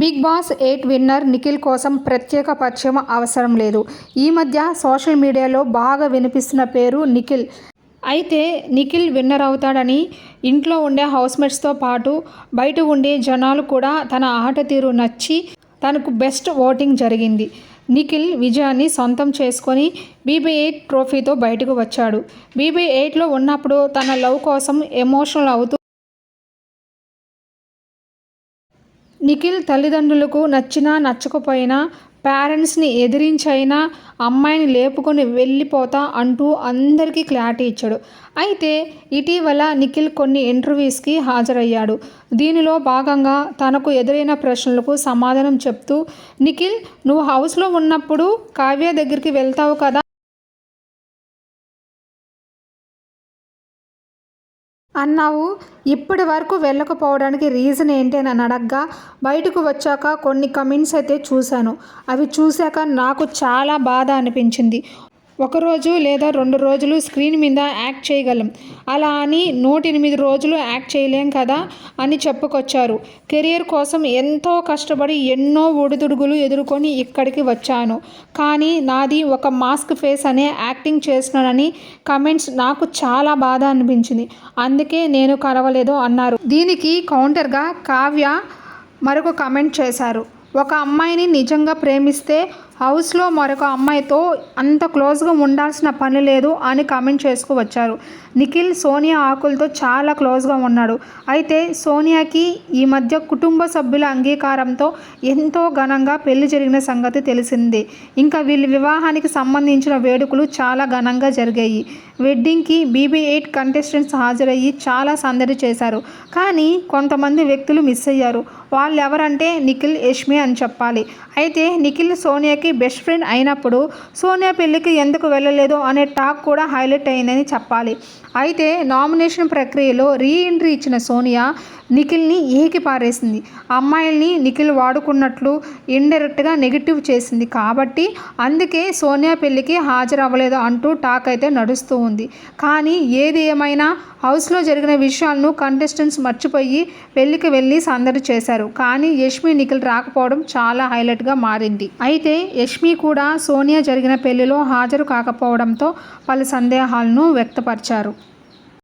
Bigg Boss eight winner Nikhil కోసం ప్రత్యేక పరిచయం అవసరం లేదు. ఈ మధ్య సోషల్ మీడియాలో బాగా వినిపిస్తున్న పేరు నిఖిల్. అయితే నిఖిల్ విన్నర్ అవుతాడని ఇంట్లో ఉండే హౌస్మేట్స్తో పాటు బయట ఉండే జనాలు కూడా తన ఆట తీరు నచ్చి తనకు బెస్ట్ ఓటింగ్ జరిగింది. నిఖిల్ విజయాన్ని సొంతం చేసుకొని బీబీ ఎయిట్ ట్రోఫీతో బయటకు వచ్చాడు. బీబీ ఎయిట్లో ఉన్నప్పుడు తన లవ్ కోసం ఎమోషనల్ అవుతూ నిఖిల్ తల్లిదండ్రులకు నచ్చినా నచ్చకపోయినా పేరెంట్స్ని ఎదిరించైనా అమ్మాయిని లేపుకొని వెళ్ళిపోతా అంటూ అందరికీ క్లారిటీ ఇచ్చాడు. అయితే ఇటీవల నిఖిల్ కొన్ని ఇంటర్వ్యూస్కి హాజరయ్యాడు. దీనిలో భాగంగా తనకు ఎదురైన ప్రశ్నలకు సమాధానం చెప్తూ నిఖిల్ నువ్వు హౌస్లో ఉన్నప్పుడు కావ్య దగ్గరికి వెళ్తావు కదా? అన్నావు. ఇప్పటి వరకు వెళ్ళకపోవడానికి రీజన్ ఏంటి అని అడగ్గా. బయటకు వచ్చాక కొన్ని కమెంట్స్ అయితే చూశాను. అవి చూశాక నాకు చాలా బాధ అనిపించింది. ఒకరోజు లేదా రెండు రోజులు స్క్రీన్ మీద యాక్ట్ చేయగలం. అలా అని నూట ఎనిమిది రోజులు యాక్ట్ చేయలేం కదా అని చెప్పుకొచ్చారు. కెరియర్ కోసం ఎంతో కష్టపడి ఎన్నో ఒడిదుడుగులు ఎదుర్కొని ఇక్కడికి వచ్చాను. కానీ నాది ఒక మాస్క్ ఫేస్ అనే యాక్టింగ్ చేస్తున్నానని కమెంట్స్ నాకు చాలా బాధ అనిపించింది. అందుకే నేను కలవలేదు అన్నారు. దీనికి కౌంటర్గా కావ్య మరొక కమెంట్ చేశారు. ఒక అమ్మాయిని నిజంగా ప్రేమిస్తే హౌస్లో మరొక అమ్మాయితో అంత క్లోజ్గా ఉండాల్సిన పని లేదు అని కామెంట్ చేసుకు వచ్చారు. నిఖిల్ సోనియా ఆకులతో చాలా క్లోజ్గా ఉన్నాడు. అయితే సోనియాకి ఈ మధ్య కుటుంబ సభ్యుల అంగీకారంతో ఎంతో ఘనంగా పెళ్ళి జరిగిన సంగతి తెలిసిందే. ఇంకా వీళ్ళ వివాహానికి సంబంధించిన వేడుకలు చాలా ఘనంగా జరిగాయి. వెడ్డింగ్కి బీబీ ఎయిట్ కంటెస్టెంట్స్ హాజరయ్యి చాలా సందడి చేశారు. కానీ కొంతమంది వ్యక్తులు మిస్ అయ్యారు. వాళ్ళు ఎవరంటే నిఖిల్ యష్మి అని చెప్పాలి. అయితే నిఖిల్ సోనియాకి బెస్ట్ ఫ్రెండ్ అయినప్పుడు సోనియా పెళ్ళికి ఎందుకు వెళ్ళలేదు అనే టాక్ కూడా హైలైట్ అయిందని చెప్పాలి. అయితే నామినేషన్ ప్రక్రియలో రీ ఎంట్రీ ఇచ్చిన సోనియా నిఖిల్ని ఏకి పారేసింది. అమ్మాయిల్ని నిఖిల్ వాడుకున్నట్లు ఇండైరెక్ట్గా నెగిటివ్ చేసింది. కాబట్టి అందుకే సోనియా పెళ్ళికి హాజరవ్వలేదు అంటూ టాక్ అయితే నడుస్తూ ఉంది. కానీ ఏది ఏమైనా హౌస్లో జరిగిన విషయాలను కంటెస్టెంట్స్ మర్చిపోయి పెళ్ళికి వెళ్ళి సందడి చేశారు. కానీ యష్మి నిఖిల్ రాకపోవడం చాలా హైలైట్గా మారింది. అయితే యష్మి కూడా సోనియా జరిగిన పెళ్ళిలో హాజరు కాకపోవడంతో పలు సందేహాలను వ్యక్తపరిచారు.